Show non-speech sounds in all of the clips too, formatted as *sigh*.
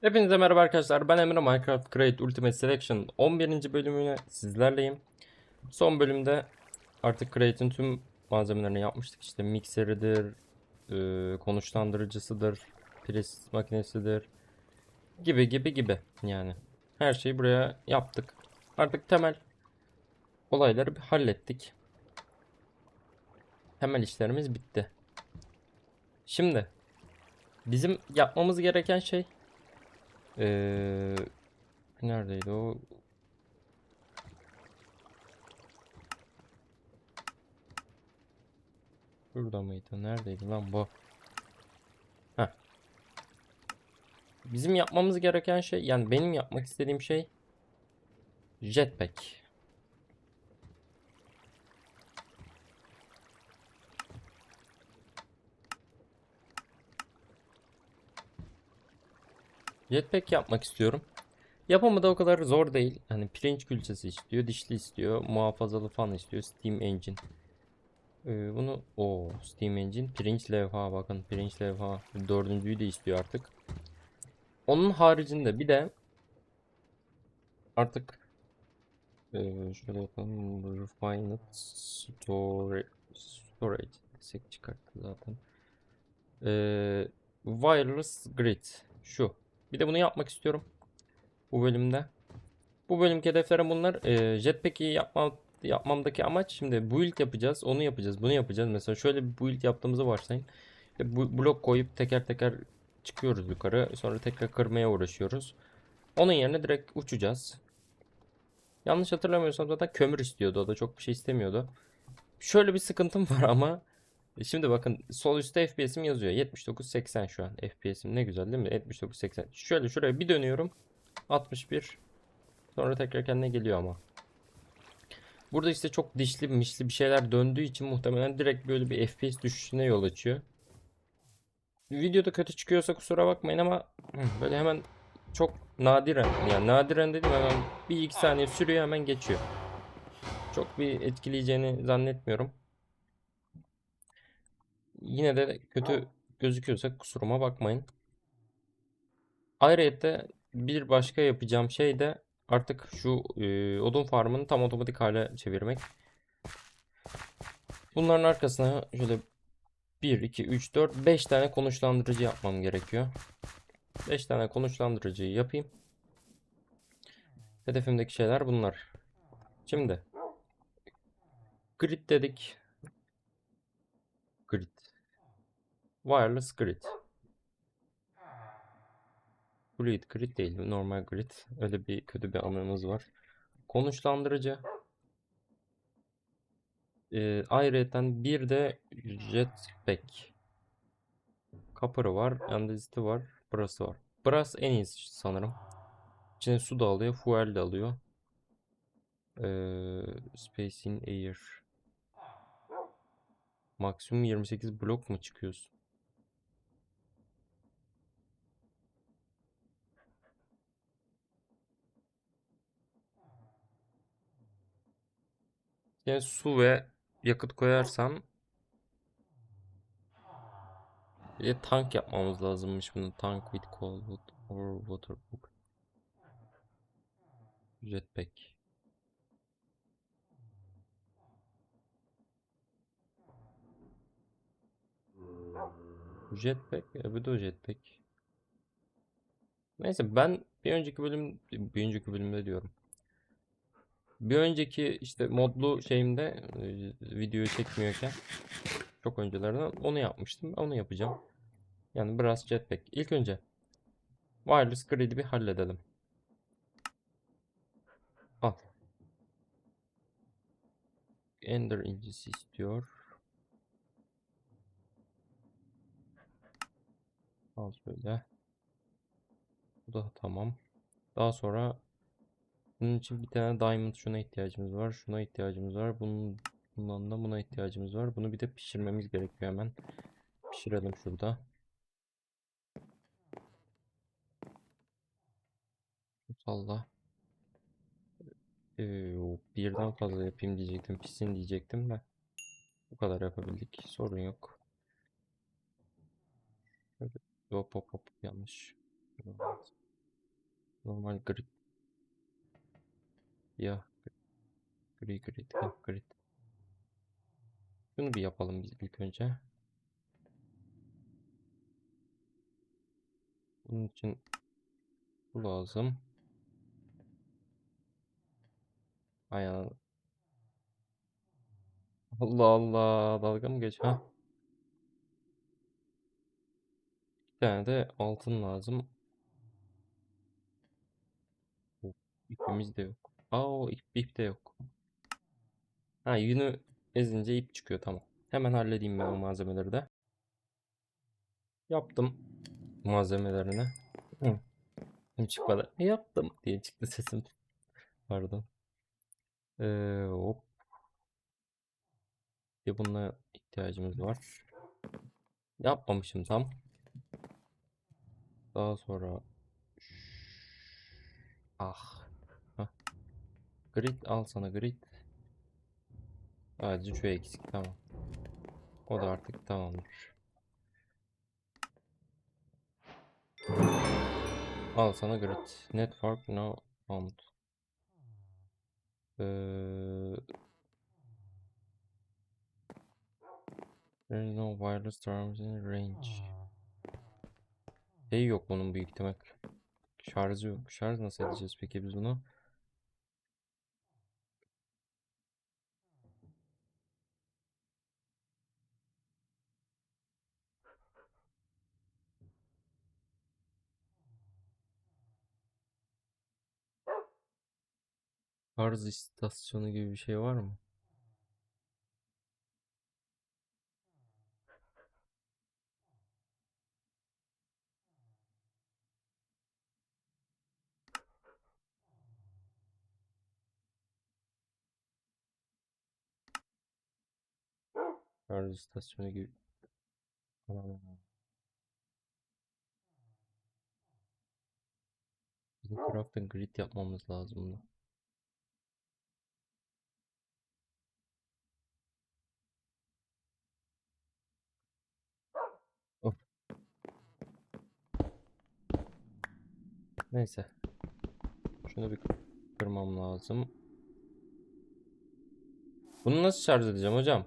Hepinize merhaba arkadaşlar. Ben Emre Minecraft Create Ultimate Selection 11. bölümüne sizlerleyim. Son bölümde artık Create'in tüm malzemelerini yapmıştık. İşte mikseridir, e, konuşlandırıcısıdır, pres makinesidir gibi gibi gibi yani. Her şeyi buraya yaptık. Artık temel olayları hallettik. Temel işlerimiz bitti. Şimdi bizim yapmamız gereken şey ee, neredeydi o? Şurada mıydı? Neredeydi lan bu? Heh. Bizim yapmamız gereken şey, yani benim yapmak istediğim şey jetpack. Jetpack yapmak istiyorum. Yapımı da o kadar zor değil. Hani pirinç külçesi istiyor, dişli istiyor, muhafazalı fan istiyor, Steam Engine. Ee, bunu o Steam Engine pirinç levha bakın pirinç levha dördüncüyü de istiyor artık. Onun haricinde bir de artık ee, şöyle yapalım refined storage storage desek çıkarttı zaten. Ee, wireless grid şu. Bir de bunu yapmak istiyorum. Bu bölümde. Bu bölümki hedeflerim bunlar. Ee, Jetpack'i yapma, yapmamdaki amaç şimdi build yapacağız. Onu yapacağız. Bunu yapacağız. Mesela şöyle bir build yaptığımızı varsayın. İşte bu blok koyup teker teker çıkıyoruz yukarı. Sonra tekrar kırmaya uğraşıyoruz. Onun yerine direkt uçacağız. Yanlış hatırlamıyorsam zaten kömür istiyordu. O da çok bir şey istemiyordu. Şöyle bir sıkıntım *laughs* var ama e Şimdi bakın sol üstte FPS'im yazıyor. 79-80 şu an. FPS'im ne güzel değil mi? 79-80. Şöyle şuraya bir dönüyorum. 61. Sonra tekrar kendine geliyor ama. Burada işte çok dişli mişli bir şeyler döndüğü için muhtemelen direkt böyle bir FPS düşüşüne yol açıyor. Videoda kötü çıkıyorsa kusura bakmayın ama *clears throat* böyle hemen çok nadiren yani nadiren dedim hemen bir iki saniye sürüyor hemen geçiyor. Çok bir etkileyeceğini zannetmiyorum. Yine de kötü gözüküyorsa kusuruma bakmayın. Ayrıca bir başka yapacağım şey de artık şu e, odun farmını tam otomatik hale çevirmek. Bunların arkasına şöyle 1, 2, 3, 4, 5 tane konuşlandırıcı yapmam gerekiyor. 5 tane konuşlandırıcıyı yapayım. Hedefimdeki şeyler bunlar. Şimdi grid dedik. Grid. Wireless grid. Fluid grid değil, normal grid. Öyle bir kötü bir anımız var. Konuşlandırıcı. Ee, ayrıyeten bir de jetpack. Kapırı var, andeziti var, burası var. Burası en iyisi sanırım. İçine su da alıyor, fuel de alıyor. Ee, space in air. Maksimum 28 blok mu çıkıyorsun? Yani su ve yakıt koyarsam bir tank yapmamız lazımmış bunu. Tank with coal wood or water book. Jetpack. Jetpack. E, bu jetpack. Neyse ben bir önceki bölüm bir önceki bölümde diyorum. Bir önceki işte modlu şeyimde videoyu çekmiyorken çok öncelerden onu yapmıştım. Onu yapacağım. Yani biraz jetpack. İlk önce wireless grid'i bir halledelim. Al. Ender incisi istiyor. Al şöyle. Bu da tamam. Daha sonra bunun için bir tane diamond şuna ihtiyacımız var. Şuna ihtiyacımız var. Bunun, bundan da buna ihtiyacımız var. Bunu bir de pişirmemiz gerekiyor hemen. Pişirelim şurada. Salla. Ee, birden fazla yapayım diyecektim. Pişsin diyecektim de. Bu kadar yapabildik. Sorun yok. Şöyle hop hop hop yanlış. Normal grid. Ya. Gri grid. Ha, grid. Şunu bir yapalım biz ilk önce. Bunun için bu lazım. Aynen. Allah Allah. Dalga mı geç? Ha. Bir tane de altın lazım. İpimiz de yok. Aa o ip, ip de yok. Ha yünü ezince ip çıkıyor tamam. Hemen halledeyim ben o malzemeleri de. Yaptım malzemelerini. Hı. Hem çıkmadı. Yaptım diye çıktı sesim. Pardon. Ee, hop. Bir bununla ihtiyacımız var. Yapmamışım tam. Daha sonra ah. Grid al sana grid. Sadece şu eksik tamam. O da artık tamamdır. Al sana grid. Network no found. Ee, there is no wireless terms in range. Şey yok bunun büyük ihtimal. Şarjı yok. Şarj nasıl edeceğiz peki biz bunu? Şarj istasyonu gibi bir şey var mı? Şarj istasyonu gibi. Aa, Bizim taraftan grid yapmamız lazım bunu. Neyse. Şunu bir kırmam lazım. Bunu nasıl şarj edeceğim hocam?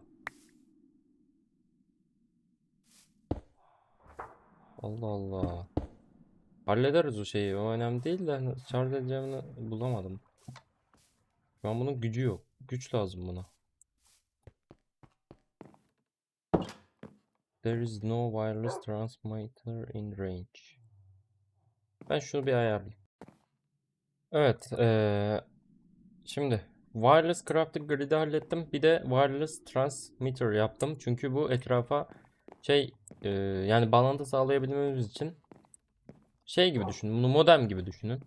Allah Allah. Hallederiz o şeyi. O önemli değil de nasıl şarj edeceğimi bulamadım. Şu an bunun gücü yok. Güç lazım buna. There is no wireless transmitter in range. Ben şunu bir ayarlayayım. Evet. eee, şimdi wireless crafting grid'i hallettim. Bir de wireless transmitter yaptım. Çünkü bu etrafa şey eee, yani bağlantı sağlayabilmemiz için şey gibi düşünün. Bunu modem gibi düşünün.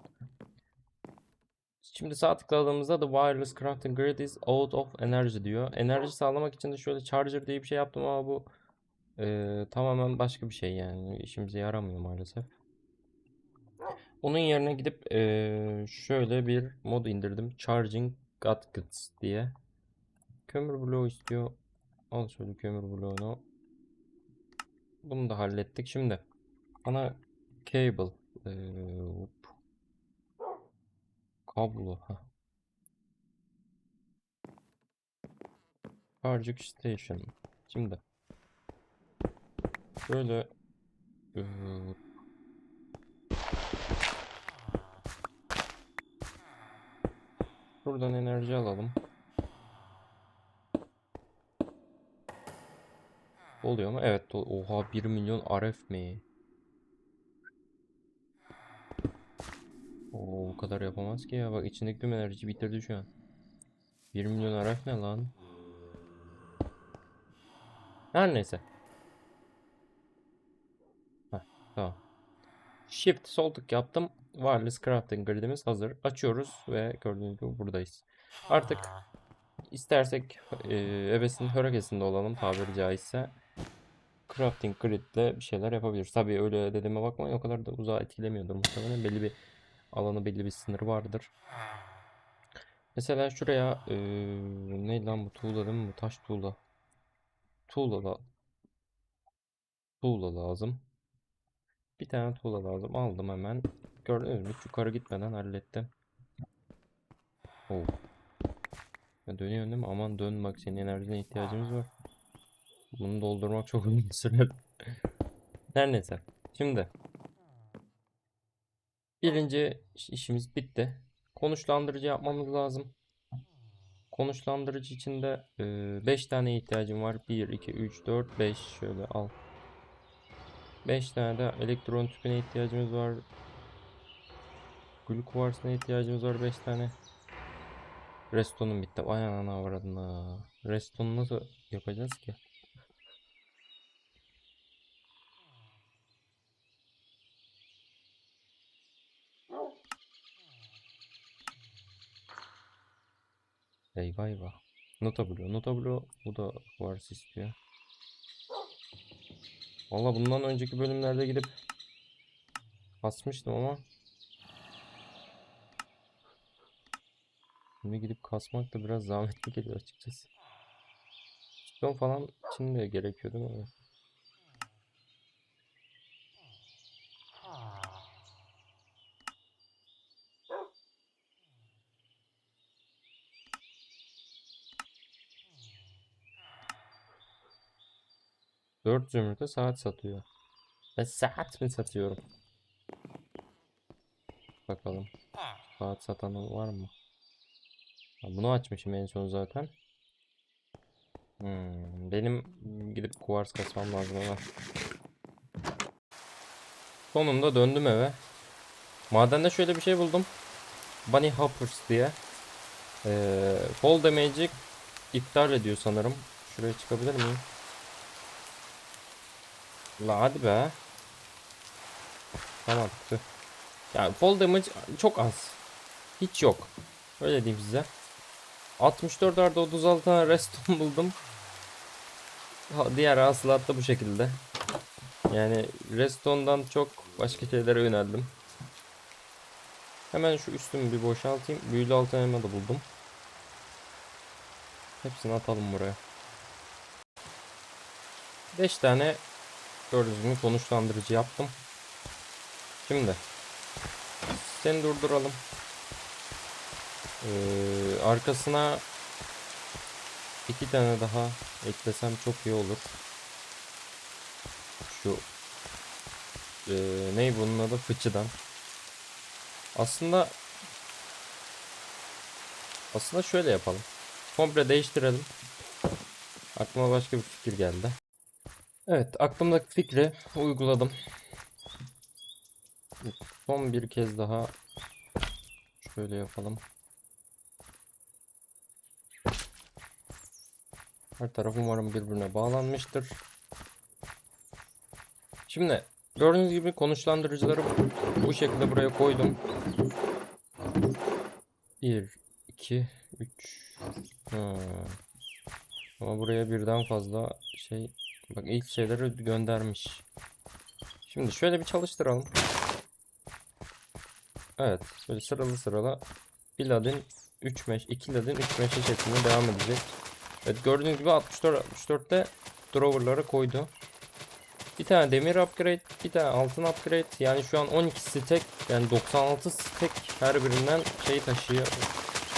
Şimdi sağ tıkladığımızda the wireless crafting grid is out of energy diyor. Enerji sağlamak için de şöyle charger diye bir şey yaptım ama bu eee, tamamen başka bir şey yani. işimize yaramıyor maalesef. Onun yerine gidip eee, şöyle bir mod indirdim. Charging Gadgets diye. Kömür bloğu istiyor. Al şöyle kömür bloğunu. Bunu da hallettik. Şimdi ana cable hop. kablo ha. Charging station. Şimdi şöyle eee, Buradan enerji alalım. Oluyor mu? Evet. Oha 1 milyon RF mi? Oo, o kadar yapamaz ki ya. Bak içindeki tüm enerji bitirdi şu an. 1 milyon RF ne lan? Her neyse. Heh, tamam. Shift sol tık yaptım. Wireless crafting gridimiz hazır. Açıyoruz ve gördüğünüz gibi buradayız. Artık istersek e, ebesin hörekesinde olalım tabiri caizse. Crafting gridle bir şeyler yapabiliriz. Tabii öyle dediğime bakmayın o kadar da uzağa etkilemiyordur muhtemelen. Belli bir alanı belli bir sınırı vardır. Mesela şuraya e, ne lan bu tuğla değil mi bu taş tuğla. Tuğla da tuğla lazım. Bir tane tuğla lazım. Aldım hemen. Gördünüz mü? Yukarı gitmeden hallettim. Oh. Ya dönüyor değil mi? Aman dön bak senin enerjine ihtiyacımız var. Bunu doldurmak çok uzun *laughs* sürer. Her neyse. Şimdi. Birinci iş- işimiz bitti. Konuşlandırıcı yapmamız lazım. Konuşlandırıcı için de 5 tane ihtiyacım var. 1, 2, 3, 4, 5. Şöyle al. 5 tane de elektron tüpüne ihtiyacımız var. Gül kuvarsına ihtiyacımız var 5 tane. Restonum bitti. Vay anana avradına. Reston'u nasıl yapacağız ki? Eyvah eyvah. Nota bloğu. Nota bloğu. Bu da kuvars istiyor. Valla bundan önceki bölümlerde gidip kasmıştım ama Şimdi gidip kasmak da biraz zahmetli geliyor açıkçası. Piston falan için de gerekiyor değil mi? Dört zümrüte saat satıyor. Ben saat mi satıyorum? Bakalım. Saat satan var mı? Bunu açmışım en son zaten. Hmm, benim gidip kuvars kasmam lazım ama. Sonunda döndüm eve. Madende şöyle bir şey buldum. Bunny Hoppers diye. Ee, fall damage'i iptal ediyor sanırım. Şuraya çıkabilir miyim? La hadi be. Tamam. tüh. Yani fall damage çok az. Hiç yok. Öyle diyeyim size. 64 artı 36 tane reston buldum. Diğer hasılat da bu şekilde. Yani restondan çok başka şeylere yöneldim. Hemen şu üstümü bir boşaltayım. Büyülü altın elma da buldum. Hepsini atalım buraya. 5 tane gördüğünüz gibi konuşlandırıcı yaptım. Şimdi seni durduralım. Ee, arkasına iki tane daha eklesem çok iyi olur. Şu ee, ney bunun adı fıçıdan. Aslında aslında şöyle yapalım. Komple değiştirelim. Aklıma başka bir fikir geldi. Evet, aklımdaki fikri uyguladım. Son bir kez daha şöyle yapalım. Her taraf umarım birbirine bağlanmıştır. Şimdi gördüğünüz gibi konuşlandırıcıları bu şekilde buraya koydum. 1, 2, 3. Ama buraya birden fazla şey bak ilk şeyleri göndermiş. Şimdi şöyle bir çalıştıralım. Evet, böyle sıralı sıralı bir ladin 3 meş, 2 ladin 3 meşe şeklinde devam edecek. Evet gördüğünüz gibi 64 64'te drawer'ları koydu. Bir tane demir upgrade, bir tane altın upgrade. Yani şu an 12 stack, yani 96 stack her birinden şey taşıyor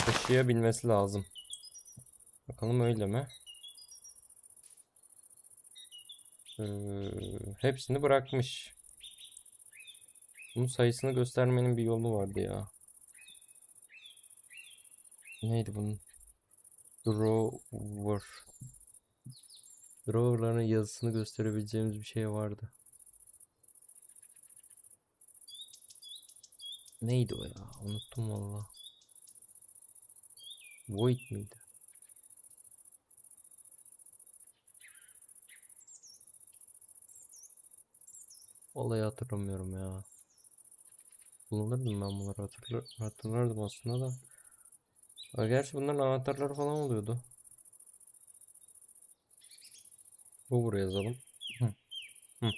taşıyabilmesi lazım. Bakalım öyle mi? Ee, hepsini bırakmış. Bunun sayısını göstermenin bir yolu vardı ya. Neydi bunun? Drawer. Drawer'ların yazısını gösterebileceğimiz bir şey vardı. Neydi o ya? Unuttum valla. Void miydi? Vallahi hatırlamıyorum ya. Bulunurdum ben bunları hatırlar, hatırlardım aslında da. Gerçi bunların anahtarları falan oluyordu. Bu buraya yazalım. Hı. Hı.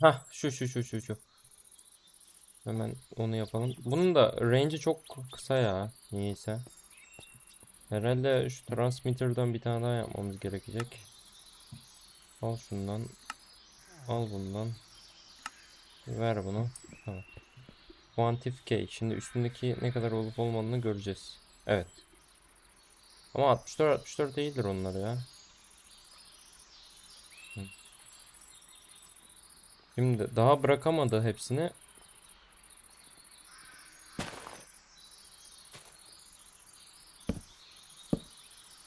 Hah şu şu şu şu şu. Hemen onu yapalım. Bunun da range'i çok kısa ya. Niyeyse. Herhalde şu transmitter'dan bir tane daha yapmamız gerekecek. Al şundan. Al bundan. Ver bunu. Tamam. Quantificate. Şimdi üstündeki ne kadar olup olmadığını göreceğiz. Evet. Ama 64 64 değildir onlar ya. Şimdi daha bırakamadı hepsini.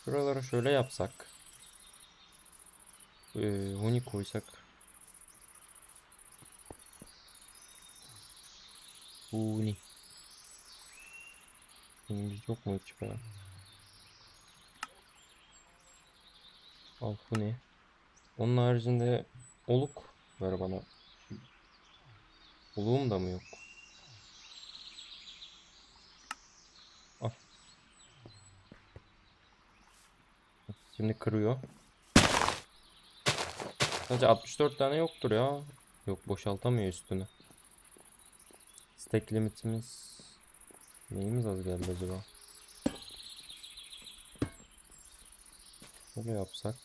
Şuralara şöyle yapsak. Ee, huni koysak. Huni. Hunimiz yok mu hiç be? Al huni. Onun haricinde oluk ver bana. Oluğum da mı yok? Al. Şimdi kırıyor. Sadece 64 tane yoktur ya. Yok boşaltamıyor üstünü. Stack limitimiz neyimiz az geldi acaba? Böyle yapsak.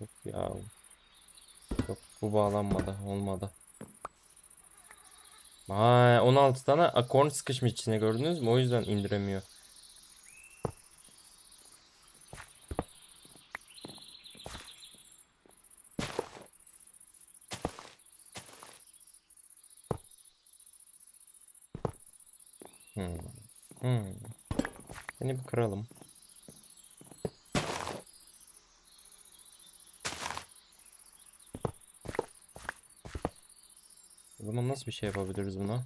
Yok ya. Yok bu bağlanmadı. Olmadı. Vay 16 tane akorn sıkışmış içine gördünüz mü? O yüzden indiremiyor. Hmm. Hmm. Seni bir kıralım. O zaman nasıl bir şey yapabiliriz buna?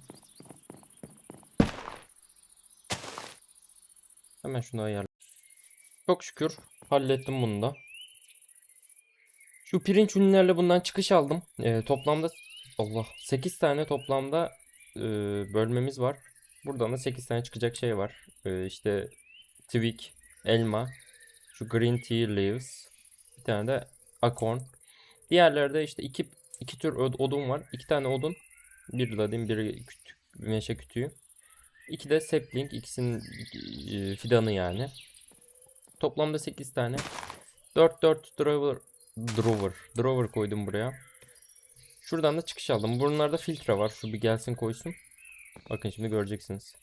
Hemen şunu ayarla. Çok şükür hallettim bunu da. Şu pirinç ünlülerle bundan çıkış aldım. Ee, toplamda Allah 8 tane toplamda e, bölmemiz var. Buradan da 8 tane çıkacak şey var. Ee, işte twig, elma, şu green tea leaves, bir tane de acorn. Diğerlerde işte iki iki tür od- odun var. İki tane odun, bir ladin, biri kütük, meşe kütüğü. İki de sapling, ikisinin e, fidanı yani. Toplamda 8 tane. 4 4 drawer drawer drawer koydum buraya. Şuradan da çıkış aldım. Bunlarda filtre var. Şu bir gelsin koysun. Bakın şimdi göreceksiniz.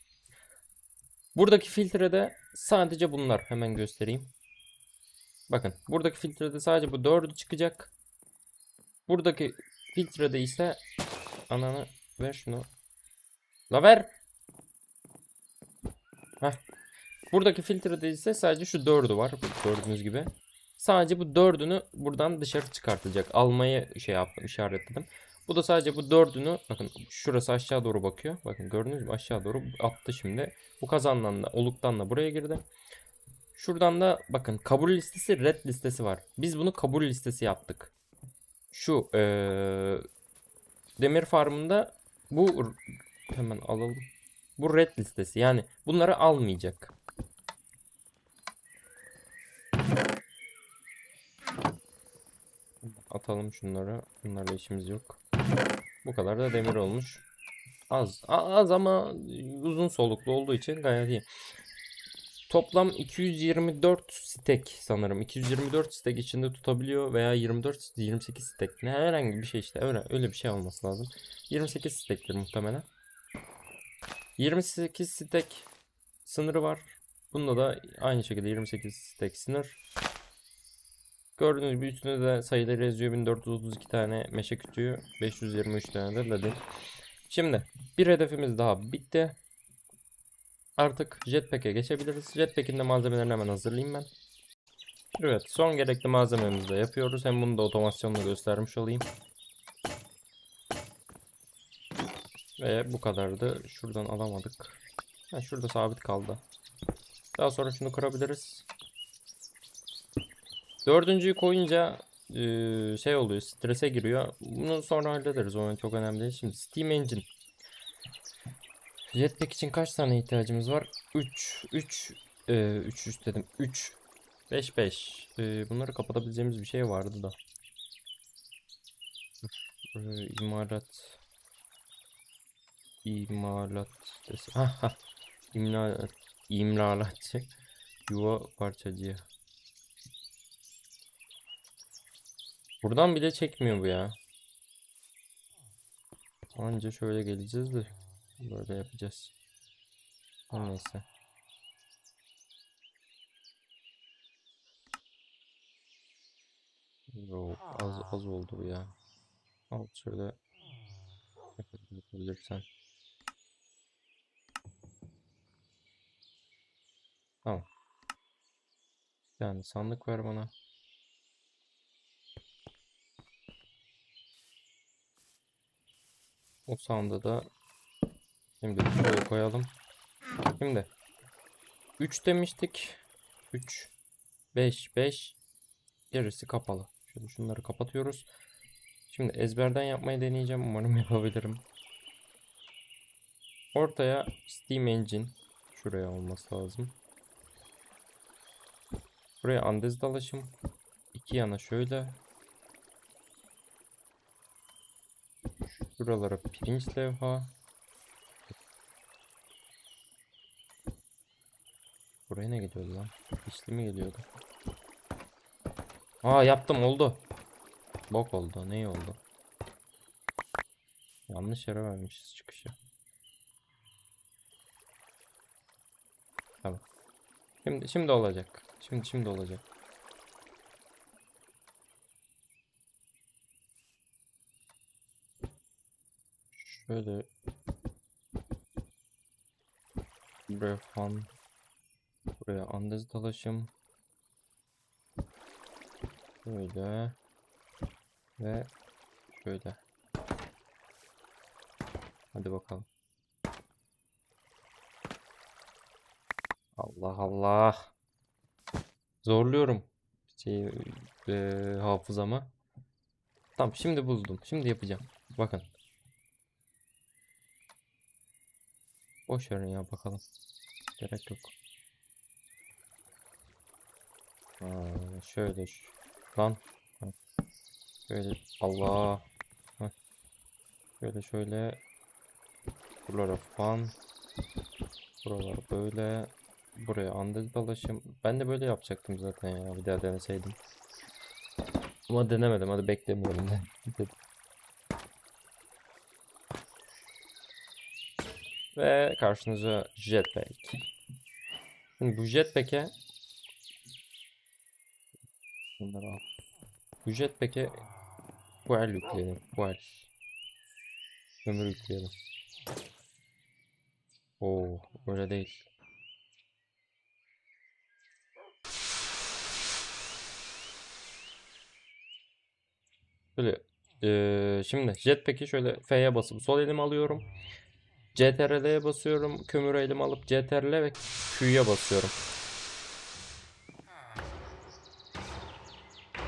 Buradaki filtrede sadece bunlar. Hemen göstereyim. Bakın buradaki filtrede sadece bu dördü çıkacak. Buradaki filtrede ise ananı ver şunu. La ver. Heh. Buradaki filtrede ise sadece şu dördü var. Gördüğünüz gibi. Sadece bu dördünü buradan dışarı çıkartacak. Almayı şey yaptım, işaretledim. Bu da sadece bu dördünü bakın şurası aşağı doğru bakıyor. Bakın gördünüz mü aşağı doğru attı şimdi. Bu kazandan da oluktan da buraya girdi. Şuradan da bakın kabul listesi red listesi var. Biz bunu kabul listesi yaptık. Şu eee, demir farmında bu hemen alalım. Bu red listesi yani bunları almayacak. Atalım şunları. Bunlarla işimiz yok. Bu kadar da demir olmuş. Az. Az ama uzun soluklu olduğu için gayet iyi. Toplam 224 stek sanırım. 224 stek içinde tutabiliyor veya 24 28 stek. Ne herhangi bir şey işte öyle öyle bir şey olması lazım. 28 stektir muhtemelen. 28 stek sınırı var. Bunda da aynı şekilde 28 stek sınır. Gördüğünüz gibi üstünde de sayıları yazıyor. 1432 tane meşe kütüğü, 523 tane de ladin. Şimdi bir hedefimiz daha bitti. Artık jetpack'e geçebiliriz. Jetpack'in de malzemelerini hemen hazırlayayım ben. Evet son gerekli malzememizi de yapıyoruz. Hem bunu da otomasyonla göstermiş olayım. Ve bu kadardı. Şuradan alamadık. Ha, şurada sabit kaldı. Daha sonra şunu kırabiliriz. Dördüncüyü koyunca eee, şey oluyor, strese giriyor. Bunu sonra hallederiz. O çok önemli değil. Şimdi Steam Engine. Jetpack için kaç tane ihtiyacımız var? 3 3 3 3 dedim. 3 5 5. bunları kapatabileceğimiz bir şey vardı da. Eee, imalat imalat. Ha ha. İmla imlalatçı. Yuva parçacıya. Buradan bile çekmiyor bu ya. Anca şöyle geleceğiz de böyle yapacağız. Neyse. Yo, az az oldu bu ya. Al şöyle yapabilirsen. Tamam. Yani sandık ver bana. O sandığı da şimdi şuraya koyalım. Şimdi 3 demiştik. 3 5 5 gerisi kapalı. Şöyle şunları kapatıyoruz. Şimdi ezberden yapmayı deneyeceğim. Umarım *laughs* yapabilirim. Ortaya Steam Engine şuraya olması lazım. Buraya andez dalaşım. İki yana şöyle. Şuralara pirinç levha. Buraya ne geliyordu lan? İşli mi geliyordu? Aa yaptım oldu. Bok oldu. Ne oldu? Yanlış yere vermişiz çıkışı. Tamam. Şimdi şimdi olacak. Şimdi şimdi olacak. Şöyle. Buraya fan. Buraya andez dalaşım böyle. Ve şöyle. Hadi bakalım. Allah Allah. Zorluyorum. Şey eee, hafızamı. Tamam şimdi buldum. Şimdi yapacağım. Bakın boş verin ya bakalım. Gerek yok. Aa, şöyle lan. Şöyle Allah. Şöyle şöyle. Buralara fan. Buralar böyle. Buraya andez dalaşım. Ben de böyle yapacaktım zaten ya. Bir daha deneseydim. Ama denemedim. Hadi beklemeyelim *laughs* de ve karşınıza jetpack Şimdi bu jetpack'e Bunları al. Bu jetpack'e fuel yükleyelim. Fuel. Kömür yükleyelim. Oo, öyle değil. Böyle eee, şimdi jetpack'i şöyle F'ye basıp sol elime alıyorum. CTRL'ye basıyorum. Kömürü elime alıp CTRL ve Q'ya basıyorum.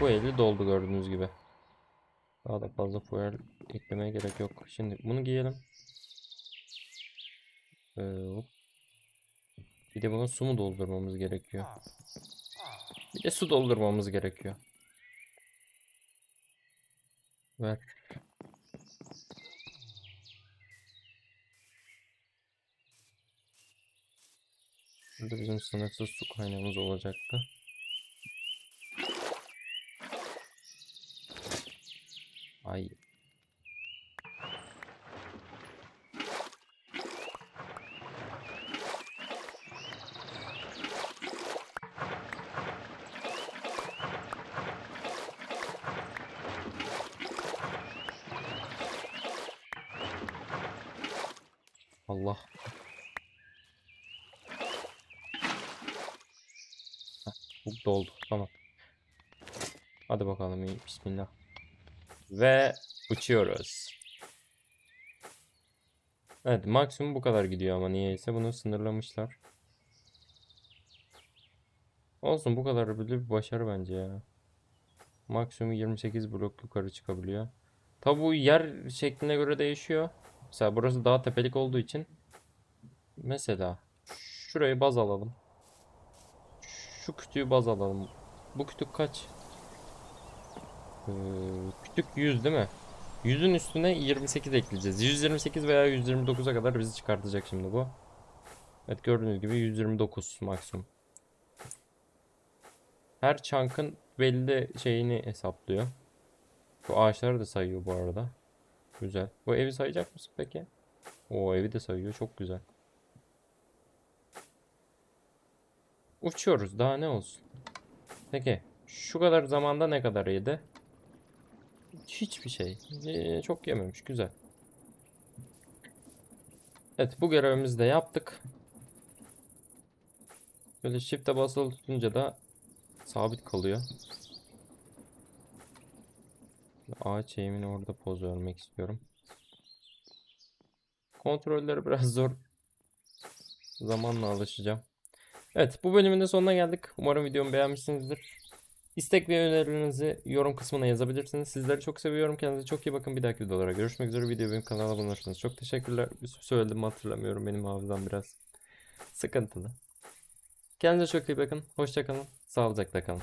Bu eli doldu gördüğünüz gibi. Daha da fazla fuel eklemeye gerek yok. Şimdi bunu giyelim. Ee, hop. Bir de buna su mu doldurmamız gerekiyor? Bir de su doldurmamız gerekiyor. Ver. Burada bizim sınırsız su kaynağımız olacaktı. Ay. Allah. Heh, bu doldu. Tamam. Hadi bakalım iyi. Bismillah. Ve uçuyoruz. Evet maksimum bu kadar gidiyor ama niyeyse bunu sınırlamışlar. Olsun bu kadar bile bir başarı bence ya. Maksimum 28 blok yukarı çıkabiliyor. Tabi bu yer şekline göre değişiyor. Mesela burası daha tepelik olduğu için. Mesela şurayı baz alalım. Şu kütüğü baz alalım. Bu kütük kaç? Ee, kütük 100 değil mi? 100'ün üstüne 28 ekleyeceğiz. 128 veya 129'a kadar bizi çıkartacak şimdi bu. Evet gördüğünüz gibi 129 maksimum. Her chunk'ın belli şeyini hesaplıyor. Bu ağaçları da sayıyor bu arada. Güzel. Bu evi sayacak mısın peki? O evi de sayıyor. Çok güzel. Uçuyoruz. Daha ne olsun? Peki. Şu kadar zamanda ne kadar yedi? Hiçbir şey. Ee, çok yememiş. Güzel. Evet bu görevimizi de yaptık. Böyle shift'e basılı tutunca da sabit kalıyor. Ağaç eğimini orada poz vermek istiyorum. Kontrolleri biraz zor. Zamanla alışacağım. Evet bu bölümün de sonuna geldik. Umarım videomu beğenmişsinizdir. İstek ve önerilerinizi yorum kısmına yazabilirsiniz. Sizleri çok seviyorum. Kendinize çok iyi bakın. Bir dahaki videolara görüşmek üzere. Video benim kanala abone olursanız çok teşekkürler. Bir söyledim hatırlamıyorum. Benim hafızam biraz sıkıntılı. Kendinize çok iyi bakın. Hoşça kalın. Sağlıcakla kalın.